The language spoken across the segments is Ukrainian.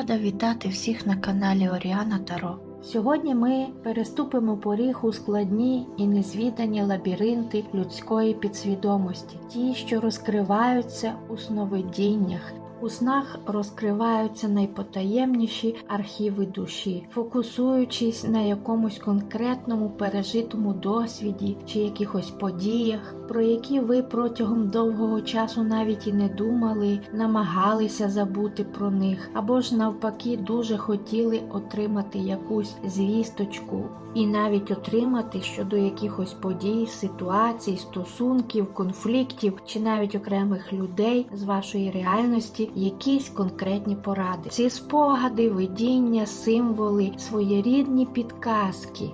рада вітати всіх на каналі Оріана Таро. Сьогодні ми переступимо поріг у складні і незвідані лабіринти людської підсвідомості, ті, що розкриваються у сновидіннях. У снах розкриваються найпотаємніші архіви душі, фокусуючись на якомусь конкретному пережитому досвіді чи якихось подіях, про які ви протягом довгого часу навіть і не думали, намагалися забути про них, або ж навпаки дуже хотіли отримати якусь звісточку і навіть отримати щодо якихось подій, ситуацій, стосунків, конфліктів чи навіть окремих людей з вашої реальності якісь конкретні поради. Ці спогади, видіння, символи, своєрідні підказки.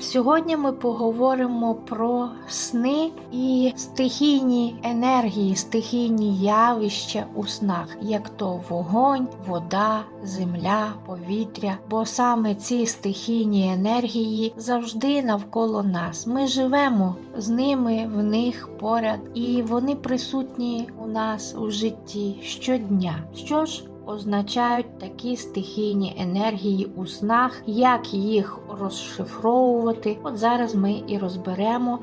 Сьогодні ми поговоримо про сни і стихійні енергії, стихійні явища у снах, як то вогонь, вода, земля, повітря. Бо саме ці стихійні енергії завжди навколо нас. Ми живемо з ними, в них поряд, і вони присутні у нас у житті щодня. Що ж? Означають такі стихійні енергії у снах, як їх розшифровувати. От зараз ми і розберемо,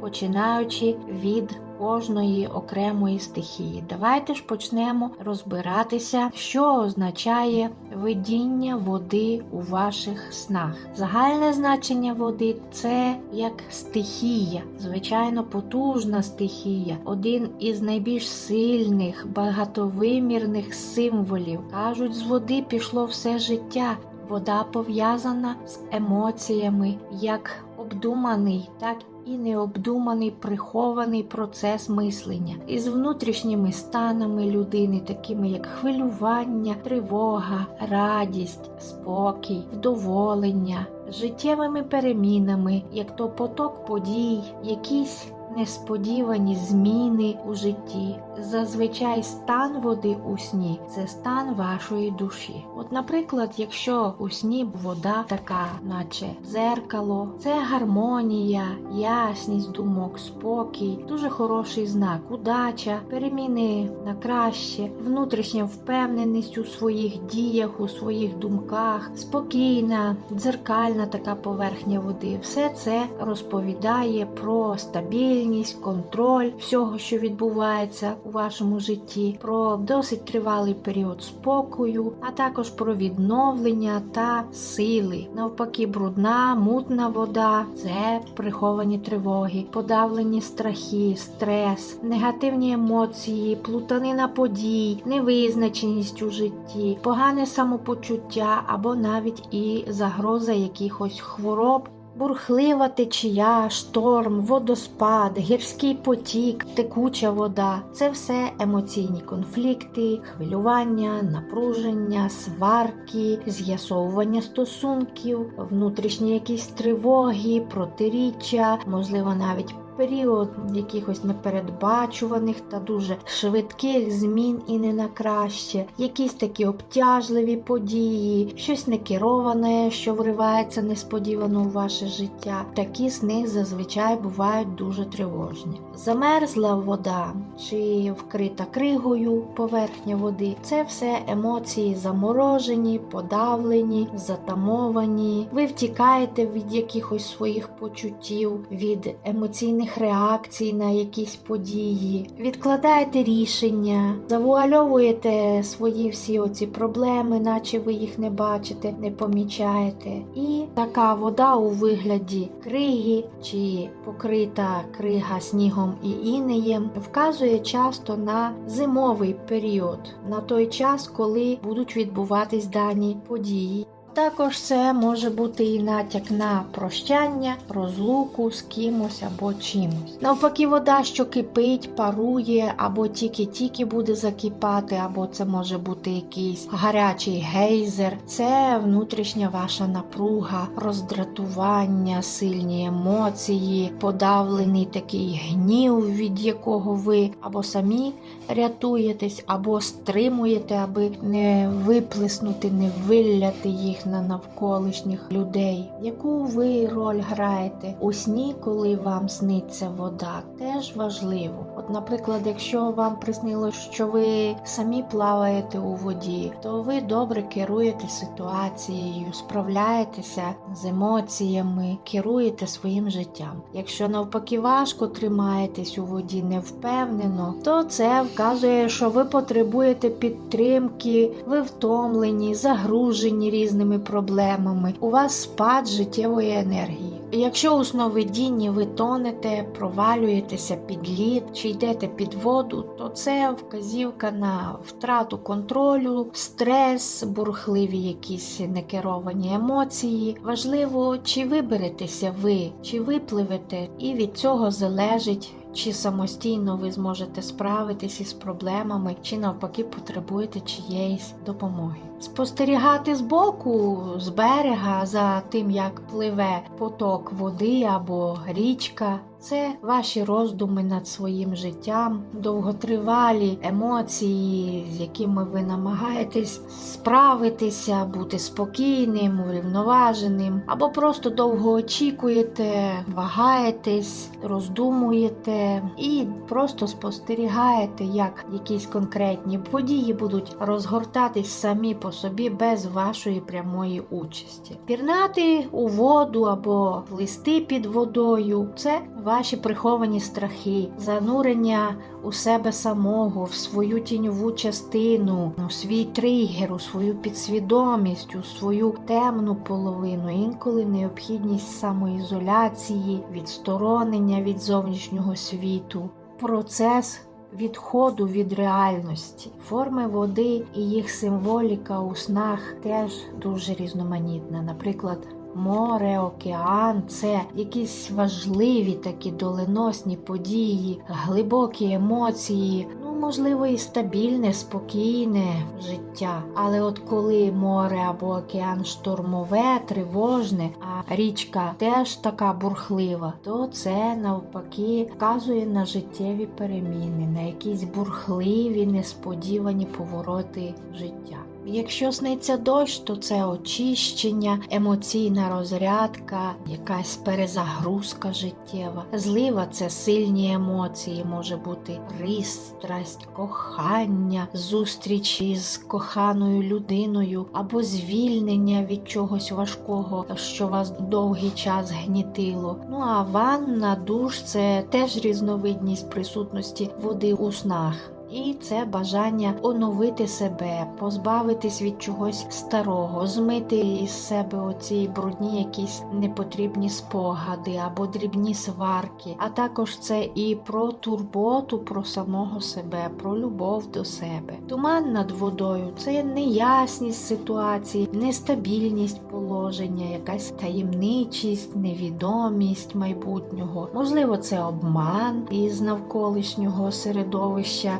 починаючи від кожної окремої стихії. Давайте ж почнемо розбиратися, що означає видіння води у ваших снах. Загальне значення води це як стихія, звичайно, потужна стихія, один із найбільш сильних, багатовимірних символів. Кажуть, з води пішло все життя. Вода пов'язана з емоціями, як обдуманий, так і необдуманий прихований процес мислення. Із внутрішніми станами людини, такими як хвилювання, тривога, радість, спокій, вдоволення, життєвими перемінами, як то поток подій, якісь несподівані зміни у житті. Зазвичай стан води у сні це стан вашої душі. От, наприклад, якщо у сні вода така, наче дзеркало, це гармонія, ясність думок, спокій, дуже хороший знак, удача, переміни на краще, внутрішня впевненість у своїх діях, у своїх думках, спокійна, дзеркальна така поверхня води. Все це розповідає про стабільність, контроль всього, що відбувається у вашому житті, про досить тривалий період спокою, а також про відновлення та сили. Навпаки, брудна, мутна вода це приховані тривоги, подавлені страхи, стрес, негативні емоції, плутанина подій, невизначеність у житті, погане самопочуття або навіть і загроза якихось хвороб. Бурхлива течія, шторм, водоспад, гірський потік, текуча вода це все емоційні конфлікти, хвилювання, напруження, сварки, з'ясовування стосунків, внутрішні якісь тривоги, протиріччя, можливо, навіть період якихось непередбачуваних та дуже швидких змін і не на краще, якісь такі обтяжливі події, щось некероване, що вривається несподівано у ваше життя. Такі сни зазвичай бувають дуже тривожні. Замерзла вода чи вкрита кригою поверхня води це все емоції заморожені, подавлені, затамовані. Ви втікаєте від якихось своїх почуттів, від емоційних реакцій на якісь події, відкладаєте рішення, завуальовуєте свої всі оці проблеми, наче ви їх не бачите, не помічаєте. І така вода у вигляді криги чи покрита крига снігом і інеєм вказує часто на зимовий період, на той час, коли будуть відбуватись дані події. Також це може бути і натяк на прощання, розлуку з кимось або чимось. Навпаки, вода, що кипить, парує, або тільки-тільки буде закипати, або це може бути якийсь гарячий гейзер. Це внутрішня ваша напруга, роздратування, сильні емоції, подавлений такий гнів, від якого ви або самі рятуєтесь, або стримуєте, аби не виплеснути, не вилляти їх вплив на навколишніх людей. Яку ви роль граєте у сні, коли вам сниться вода? Теж важливо. От, наприклад, якщо вам приснилось, що ви самі плаваєте у воді, то ви добре керуєте ситуацією, справляєтеся з емоціями, керуєте своїм життям. Якщо навпаки важко тримаєтесь у воді невпевнено, то це вказує, що ви потребуєте підтримки, ви втомлені, загружені різними проблемами. У вас спад життєвої енергії. Якщо у сновидінні ви тонете, провалюєтеся під лід чи йдете під воду, то це вказівка на втрату контролю, стрес, бурхливі якісь некеровані емоції. Важливо, чи виберетеся ви, чи випливете, і від цього залежить. Чи самостійно ви зможете справитись із проблемами, чи навпаки потребуєте чиєїсь допомоги. Спостерігати збоку, з берега за тим, як пливе поток води або річка. Це ваші роздуми над своїм життям, довготривалі емоції, з якими ви намагаєтесь справитися, бути спокійним, урівноваженим, або просто довго очікуєте, вагаєтесь, роздумуєте і просто спостерігаєте, як якісь конкретні події будуть розгортатись самі по собі без вашої прямої участі. Пірнати у воду або плисти під водою це ваші приховані страхи, занурення у себе самого, в свою тіньову частину, у свій тригер, у свою підсвідомість, у свою темну половину, інколи необхідність самоізоляції, відсторонення від зовнішнього світу, процес. Відходу від реальності, форми води і їх символіка у снах теж дуже різноманітна. Наприклад, море, океан це якісь важливі такі доленосні події, глибокі емоції, ну можливо, і стабільне, спокійне життя. Але от коли море або океан штормове, тривожне, а річка теж така бурхлива, то це навпаки вказує на життєві переміни, на якісь бурхливі, несподівані повороти життя. Якщо сниться дощ, то це очищення, емоційна розрядка, якась перезагрузка життєва. Злива це сильні емоції, може бути пристрасть, кохання, зустріч із коханою людиною або звільнення від чогось важкого, що вас довгий час гнітило. Ну а ванна, душ це теж різновидність присутності води у снах. І це бажання оновити себе, позбавитись від чогось старого, змити із себе оці брудні якісь непотрібні спогади або дрібні сварки. А також це і про турботу про самого себе, про любов до себе. Туман над водою це неясність ситуації, нестабільність положення, якась таємничість, невідомість майбутнього. Можливо, це обман із навколишнього середовища.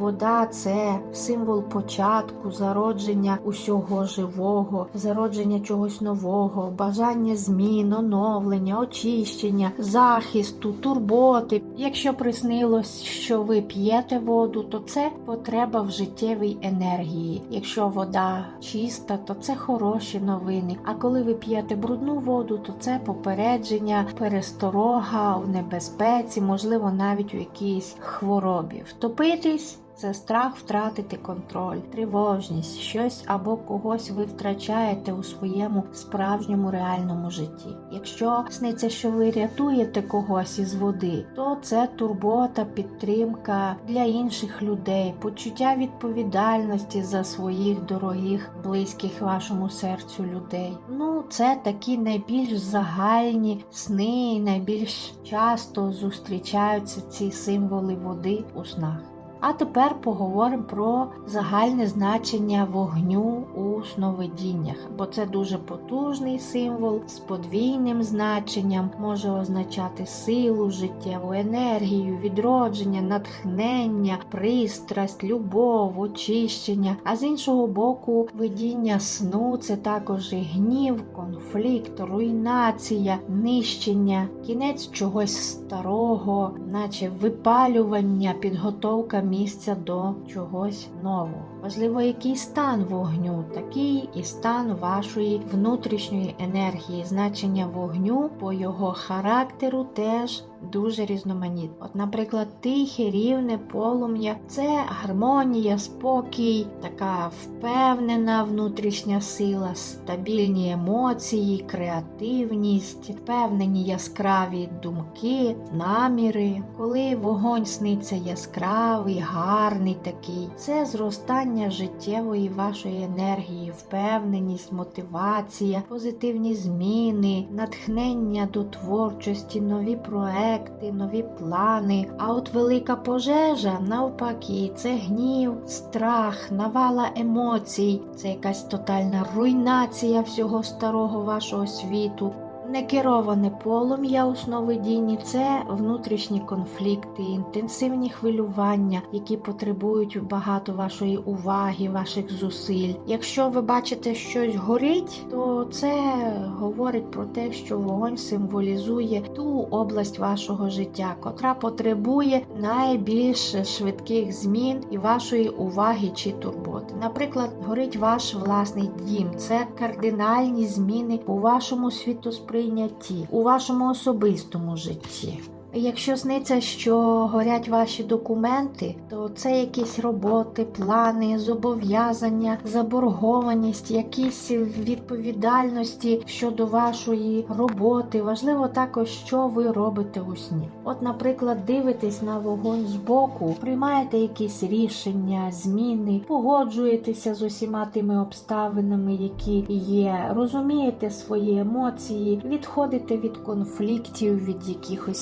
Вода це символ початку, зародження усього живого, зародження чогось нового, бажання змін, оновлення, очищення, захисту, турботи. Якщо приснилось, що ви п'єте воду, то це потреба в життєвій енергії. Якщо вода чиста, то це хороші новини. А коли ви п'єте брудну воду, то це попередження, пересторога в небезпеці, можливо, навіть у якійсь хворобі. Втопитись. Це страх втратити контроль, тривожність, щось або когось ви втрачаєте у своєму справжньому реальному житті. Якщо сниться, що ви рятуєте когось із води, то це турбота, підтримка для інших людей, почуття відповідальності за своїх дорогих, близьких вашому серцю людей. Ну, це такі найбільш загальні сни, найбільш часто зустрічаються ці символи води у снах. А тепер поговоримо про загальне значення вогню у сновидіннях, бо це дуже потужний символ з подвійним значенням, може означати силу, життєву енергію, відродження, натхнення, пристрасть, любов, очищення. А з іншого боку, видіння сну це також і гнів, конфлікт, руйнація, нищення, кінець чогось старого, наче випалювання, підготовка місця до чогось нового. Важливо, який стан вогню, такий і стан вашої внутрішньої енергії. Значення вогню по його характеру теж дуже різноманітне. От, наприклад, тихе, рівне полум'я це гармонія, спокій, така впевнена внутрішня сила, стабільні емоції, креативність, впевнені яскраві думки, наміри. Коли вогонь сниться яскравий, гарний такий, це зростання життєвої вашої енергії, впевненість, мотивація, позитивні зміни, натхнення до творчості, нові проекти, нові плани. А от велика пожежа, навпаки, це гнів, страх, навала емоцій, це якась тотальна руйнація всього старого вашого світу. Некероване полум'я у сновидінні це внутрішні конфлікти, інтенсивні хвилювання, які потребують багато вашої уваги, ваших зусиль. Якщо ви бачите щось горить, то це говорить про те, що вогонь символізує ту область вашого життя, котра потребує найбільш швидких змін і вашої уваги чи турботи. Наприклад, горить ваш власний дім, це кардинальні зміни у вашому світосприйнятті, у вашому особистому житті. Якщо сниться, що горять ваші документи, то це якісь роботи, плани, зобов'язання, заборгованість, якісь відповідальності щодо вашої роботи. Важливо також, що ви робите у сні. От, наприклад, дивитесь на вогонь збоку, приймаєте якісь рішення, зміни, погоджуєтеся з усіма тими обставинами, які є, розумієте свої емоції, відходите від конфліктів, від якихось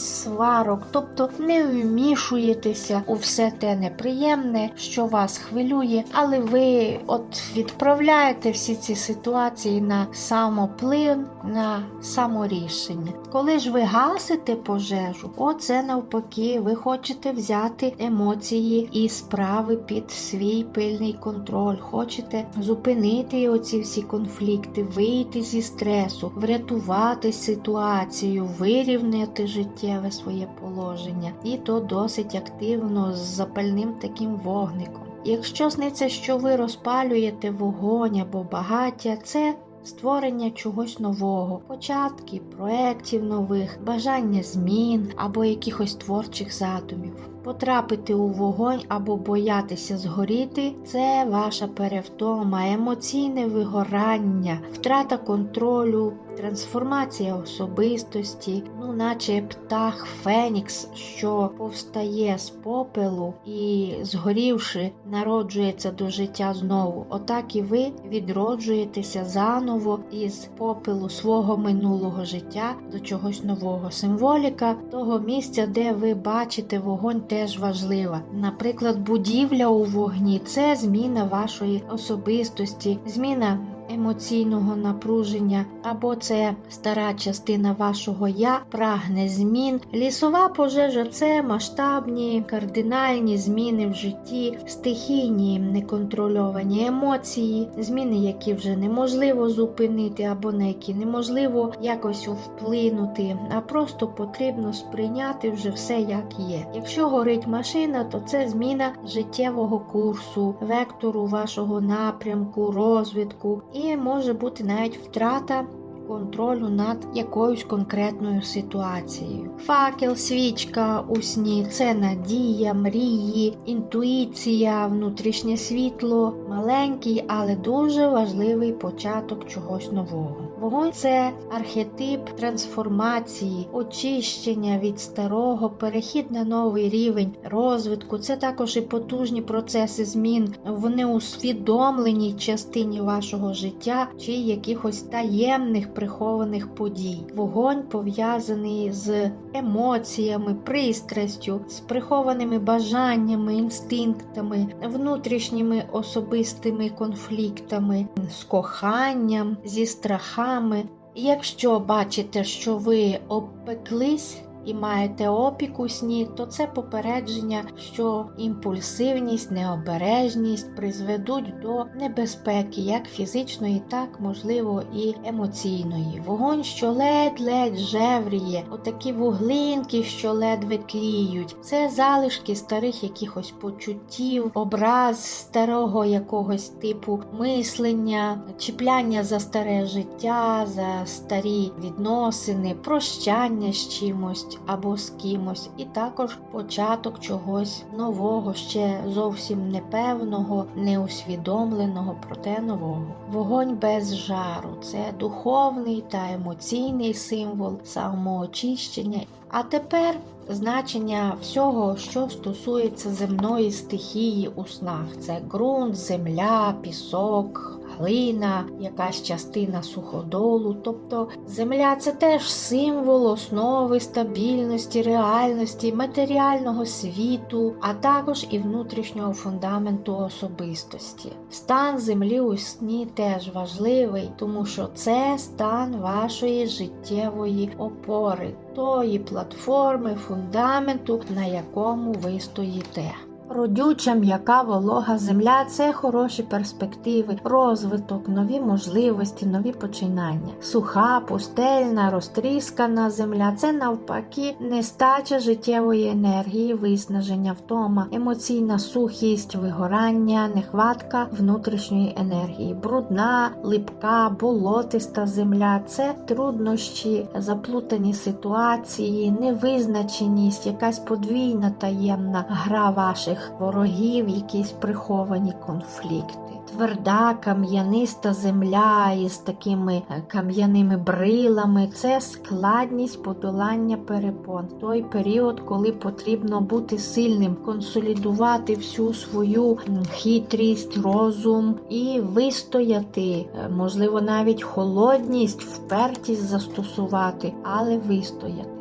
тобто не вмішуєтеся у все те неприємне, що вас хвилює, але ви от відправляєте всі ці ситуації на самоплин, на саморішення. Коли ж ви гасите пожежу, оце навпаки, ви хочете взяти емоції і справи під свій пильний контроль, хочете зупинити оці всі конфлікти, вийти зі стресу, врятувати ситуацію, вирівняти життєве своє положення, і то досить активно з запальним таким вогником. Якщо сниться, що ви розпалюєте вогонь або багаття, це створення чогось нового, початки, проєктів нових, бажання змін або якихось творчих задумів. Потрапити у вогонь або боятися згоріти це ваша перевтома, емоційне вигорання, втрата контролю, трансформація особистості, ну наче птах Фенікс, що повстає з попелу і, згорівши, народжується до життя знову. Отак і ви відроджуєтеся заново із попелу свого минулого життя до чогось нового. Символіка того місця, де ви бачите вогонь, теж важлива. Наприклад, будівля у вогні це зміна вашої особистості, зміна емоційного напруження, або це стара частина вашого я прагне змін. Лісова пожежа це масштабні, кардинальні зміни в житті, стихійні неконтрольовані емоції, зміни, які вже неможливо зупинити, або на які неможливо якось вплинути, а просто потрібно сприйняти вже все як є. Якщо горить машина, то це зміна життєвого курсу, вектору вашого напрямку, розвитку і може бути навіть втрата контролю над якоюсь конкретною ситуацією. Факел, свічка у сні це надія, мрії, інтуїція, внутрішнє світло, маленький, але дуже важливий початок чогось нового. Вогонь це архетип трансформації, очищення від старого, перехід на новий рівень розвитку. Це також і потужні процеси змін в неусвідомленій частині вашого життя чи якихось таємних прихованих подій. Вогонь пов'язаний з емоціями, пристрастю, з прихованими бажаннями, інстинктами, внутрішніми особистими конфліктами, з коханням, зі страхами. Якщо бачите, що ви обпеклись, і маєте опік у сні, то це попередження, що імпульсивність, необережність призведуть до небезпеки, як фізичної, так можливо і емоційної. Вогонь, що ледь-ледь жевріє, отакі вуглинки, що ледве тліють. Це залишки старих якихось почуттів, образ старого якогось типу мислення, чіпляння за старе життя, за старі відносини, прощання з чимось або з кимось, і також початок чогось нового, ще зовсім непевного, неусвідомленого, проте нового. Вогонь без жару це духовний та емоційний символ самоочищення. А тепер значення всього, що стосується земної стихії у снах: це ґрунт, земля, пісок. Глина, якась частина суходолу, тобто земля це теж символ основи стабільності, реальності, матеріального світу, а також і внутрішнього фундаменту особистості. Стан землі у сні теж важливий, тому що це стан вашої життєвої опори, тої платформи, фундаменту, на якому ви стоїте. Родюча м'яка волога земля це хороші перспективи, розвиток, нові можливості, нові починання. Суха, пустельна, розтріскана земля це навпаки нестача життєвої енергії, виснаження, втома, емоційна сухість, вигорання, нехватка внутрішньої енергії, брудна, липка, болотиста земля це труднощі, заплутані ситуації, невизначеність, якась подвійна таємна гра ваших ворогів, якісь приховані конфлікти. Тверда кам'яниста земля із такими е, кам'яними брилами це складність подолання перепон. Той період, коли потрібно бути сильним, консолідувати всю свою хитрість, розум і вистояти, е, можливо, навіть холодність, впертість застосувати, але вистояти.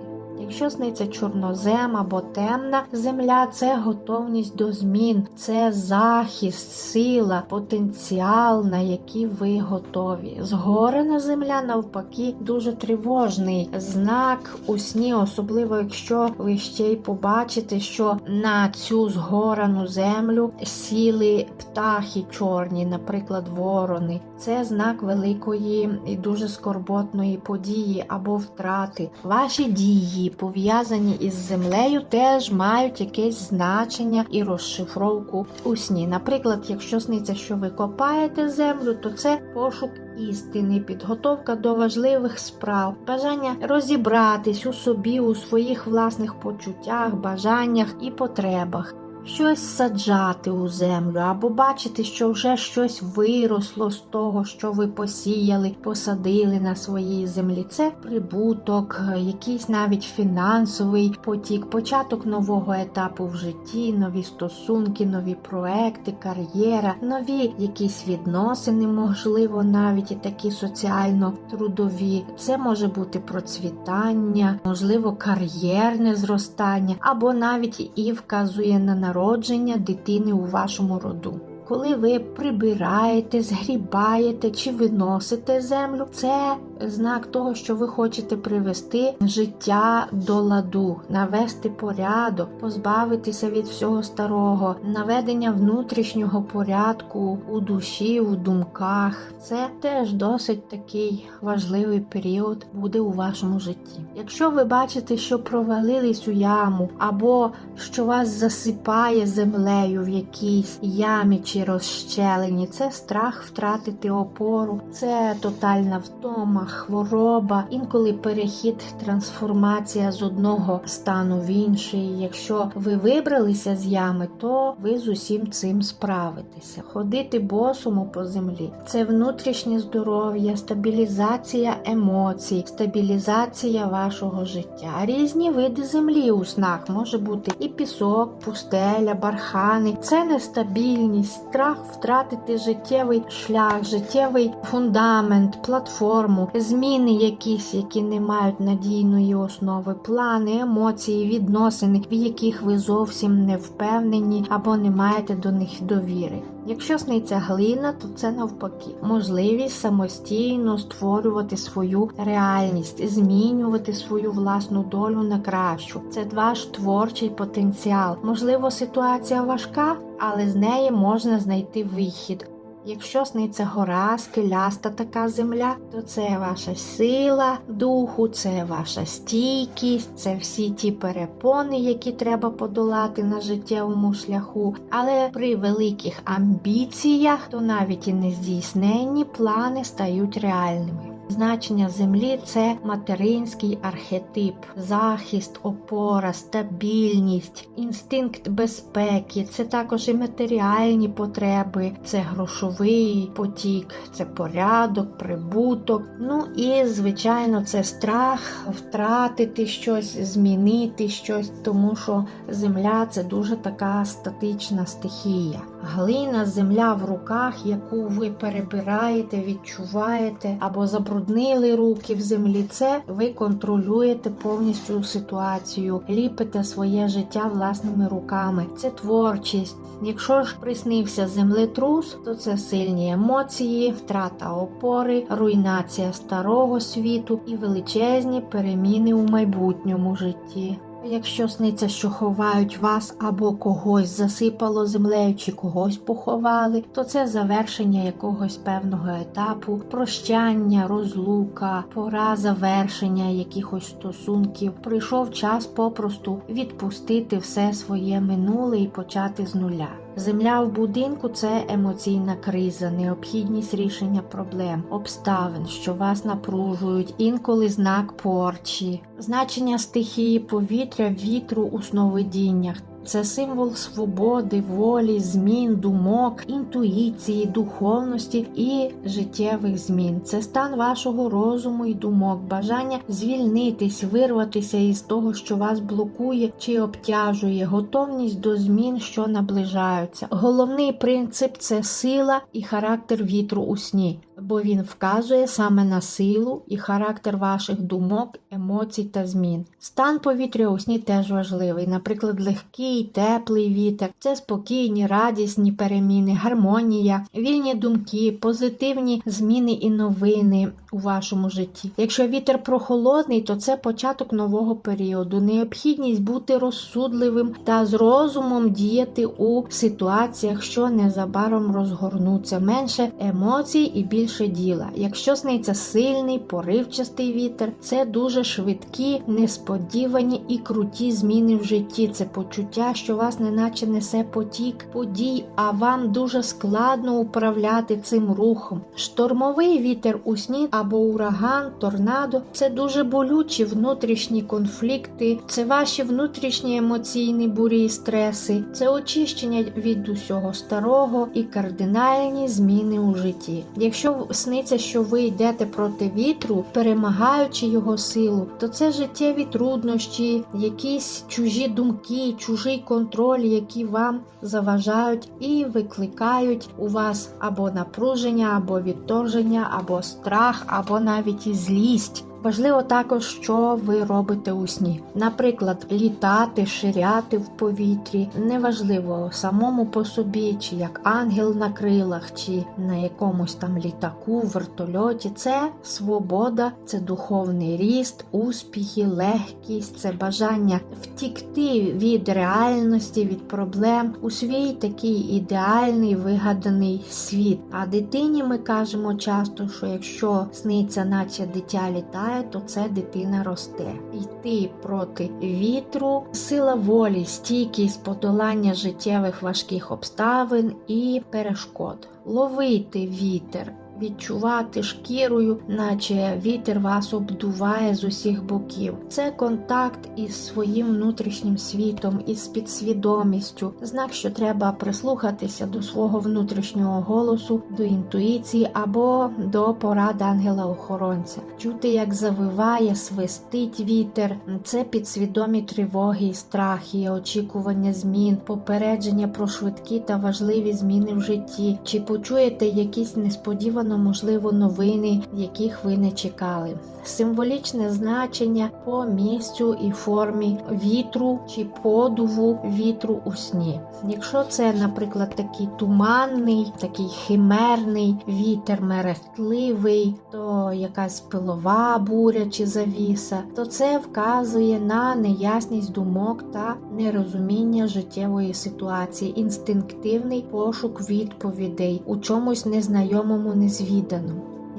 Якщо сниться чорнозем або темна земля, це готовність до змін, це захист, сила, потенціал, на який ви готові. Згорена земля, навпаки, дуже тривожний знак у сні, особливо якщо ви ще й побачите, що на цю згорану землю сіли птахи чорні, наприклад, ворони. Це знак великої і дуже скорботної події або втрати. Ваші дії пов'язані із землею, теж мають якесь значення і розшифровку у сні. Наприклад, якщо сниться, що ви копаєте землю, то це пошук істини, підготовка до важливих справ, бажання розібратись у собі, у своїх власних почуттях, бажаннях і потребах. Щось саджати у землю, або бачити, що вже щось виросло з того, що ви посіяли, посадили на своїй землі. Це прибуток, якийсь навіть фінансовий потік, початок нового етапу в житті, нові стосунки, нові проекти, кар'єра, нові якісь відносини, можливо, навіть і такі соціально-трудові. Це може бути процвітання, можливо, кар'єрне зростання, або навіть і вказує на народження дитини у вашому роду. Коли ви прибираєте, згрібаєте чи виносите землю, це знак того, що ви хочете привести життя до ладу, навести порядок, позбавитися від всього старого, наведення внутрішнього порядку у душі, у думках. Це теж досить такий важливий період буде у вашому житті. Якщо ви бачите, що провалились у яму, або що вас засипає землею в якійсь ямі чи розщелені, це страх втратити опору, це тотальна втома, хвороба, інколи перехід, трансформація з одного стану в інший. Якщо ви вибралися з ями, то ви з усім цим справитеся. Ходити босому по землі це внутрішнє здоров'я, стабілізація емоцій, стабілізація вашого життя. Різні види землі у снах може бути і пісок, пустеля, бархани. Це нестабільність, страх втратити життєвий шлях, життєвий фундамент, платформу, зміни якісь, які не мають надійної основи, плани, емоції, відносини, в яких ви зовсім не впевнені або не маєте до них довіри. Якщо сниться глина, то це навпаки можливість самостійно створювати свою реальність, змінювати свою власну долю на кращу. Це ваш творчий потенціал. Можливо, ситуація важка, але з неї можна знайти вихід. Якщо сниться гора, скеляста така земля, то це ваша сила духу, це ваша стійкість, це всі ті перепони, які треба подолати на життєвому шляху. Але при великих амбіціях, то навіть і нездійсненні плани стають реальними. Значення землі це материнський архетип, захист, опора, стабільність, інстинкт безпеки, це також і матеріальні потреби, це грошовий потік, це порядок, прибуток. Ну і, звичайно, це страх втратити щось, змінити щось, тому що земля це дуже така статична стихія. Глина, земля в руках, яку ви перебираєте, відчуваєте або забруднили руки в землі. Це ви контролюєте повністю ситуацію, ліпите своє життя власними руками. Це творчість. Якщо ж приснився землетрус, то це сильні емоції, втрата опори, руйнація старого світу і величезні переміни у майбутньому житті. Якщо сниться, що ховають вас або когось засипало землею чи когось поховали, то це завершення якогось певного етапу, прощання, розлука, пора завершення якихось стосунків. Прийшов час попросту відпустити все своє минуле і почати з нуля. Земля в будинку це емоційна криза, необхідність рішення проблем, обставин, що вас напружують, інколи знак порчі, значення стихії повітря, вітру у сновидіннях. Це символ свободи, волі, змін, думок, інтуїції, духовності і життєвих змін. Це стан вашого розуму і думок, бажання звільнитись, вирватися із того, що вас блокує чи обтяжує, готовність до змін, що наближаються. Головний принцип це сила і характер вітру у сні. Бо він вказує саме на силу і характер ваших думок, емоцій та змін. Стан повітря у сні теж важливий, наприклад, легкий, теплий вітер, це спокійні, радісні переміни, гармонія, вільні думки, позитивні зміни і новини у вашому житті. Якщо вітер прохолодний, то це початок нового періоду, необхідність бути розсудливим та з розумом діяти у ситуаціях, що незабаром розгорнуться, менше емоцій і більше діла. Якщо сниться сильний, поривчастий вітер, це дуже швидкі, несподівані і круті зміни в житті. Це почуття, що вас неначе несе потік подій, а вам дуже складно управляти цим рухом. Штормовий вітер у сні або ураган, торнадо це дуже болючі внутрішні конфлікти, це ваші внутрішні емоційні бурі і стреси, це очищення від усього старого і кардинальні зміни у житті. Якщо сниться, що ви йдете проти вітру, перемагаючи його силу, то це життєві труднощі, якісь чужі думки, чужий контроль, які вам заважають і викликають у вас або напруження, або відторження, або страх, або навіть і злість. Важливо також, що ви робите у сні. Наприклад, літати, ширяти в повітрі. Неважливо самому по собі, чи як ангел на крилах, чи на якомусь там літаку, вертольоті. Це свобода, це духовний ріст, успіхи, легкість, це бажання втікти від реальності, від проблем у свій такий ідеальний вигаданий світ. А дитині ми кажемо часто, що якщо сниться, наче дитя літає то це дитина росте. Йти проти вітру, сила волі, стійкість, подолання життєвих важких обставин і перешкод. Ловити вітер. Відчувати шкірою, наче вітер вас обдуває з усіх боків. Це контакт із своїм внутрішнім світом, із підсвідомістю, знак, що треба прислухатися до свого внутрішнього голосу, до інтуїції або до поради ангела-охоронця. Чути, як завиває, свистить вітер, це підсвідомі тривоги і страхи, очікування змін, попередження про швидкі та важливі зміни в житті. Чи почуєте якийсь несподіваний несподівано, можливо, новини, яких ви не чекали. Символічне значення по місцю і формі вітру чи подуву вітру у сні. Якщо це, наприклад, такий туманний, такий химерний вітер мерехтливий, то якась пилова буря чи завіса, то це вказує на неясність думок та нерозуміння життєвої ситуації, інстинктивний пошук відповідей у чомусь незнайомому, незвіданому.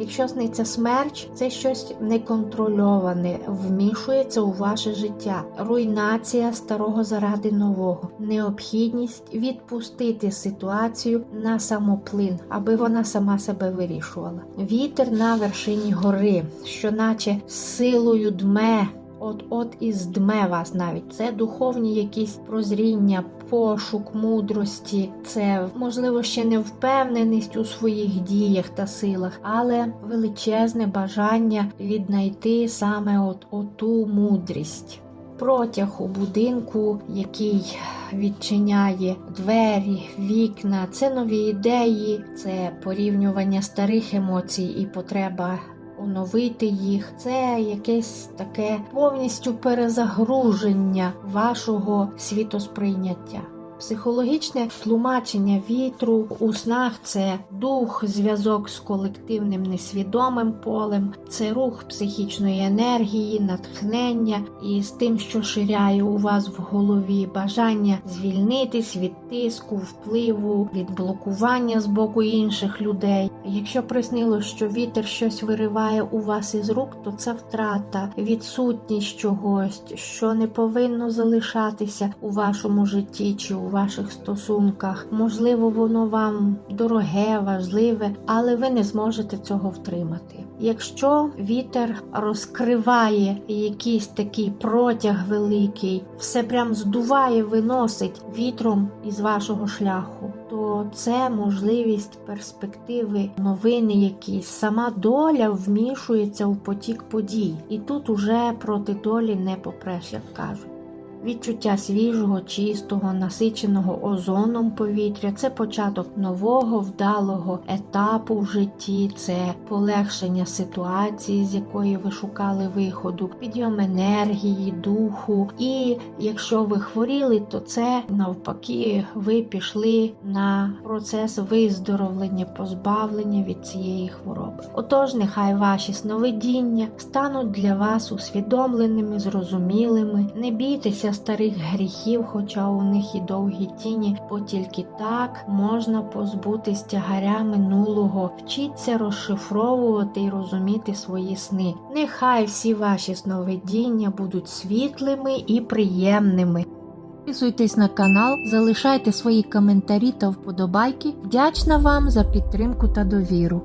Якщо сниться смерч, це щось неконтрольоване, вмішується у ваше життя, руйнація старого заради нового, необхідність відпустити ситуацію на самоплин, аби вона сама себе вирішувала. Вітер на вершині гори, що наче силою дме. От-от і здме вас навіть. Це духовні якісь прозріння, пошук мудрості, це можливо ще не впевненість у своїх діях та силах, але величезне бажання віднайти саме от оту мудрість. Протяг у будинку, який відчиняє двері, вікна, це нові ідеї, це порівнювання старих емоцій і потреба оновити їх. Це якесь таке повністю перезагруження вашого світосприйняття. Психологічне тлумачення вітру у снах це дух, зв'язок з колективним несвідомим полем, це рух психічної енергії, натхнення і з тим, що ширяє у вас в голові, бажання звільнитись від тиску, впливу, від блокування з боку інших людей. Якщо приснилось, що вітер щось вириває у вас із рук, то це втрата, відсутність чогось, що не повинно залишатися у вашому житті чи у ваших стосунках. Можливо, воно вам дороге, важливе, але ви не зможете цього втримати. Якщо вітер розкриває якийсь такий протяг великий, все прям здуває, виносить вітром із вашого шляху, то це можливість перспективи, новини якісь. Сама доля вмішується в потік подій, і тут уже проти долі не попреш, як кажуть. Відчуття свіжого, чистого, насиченого озоном повітря це початок нового вдалого етапу в житті, це полегшення ситуації, з якої ви шукали виходу, підйом енергії, духу. І якщо ви хворіли, то це навпаки ви пішли на процес виздоровлення, позбавлення від цієї хвороби. Отож, нехай ваші сновидіння стануть для вас усвідомленими, зрозумілими. Не бійтеся старих гріхів, хоча у них і довгі тіні, бо тільки так можна позбутись тягаря минулого, вчіться розшифровувати і розуміти свої сни. Нехай всі ваші сновидіння будуть світлими і приємними. Підписуйтесь на канал, залишайте свої коментарі та вподобайки. Вдячна вам за підтримку та довіру.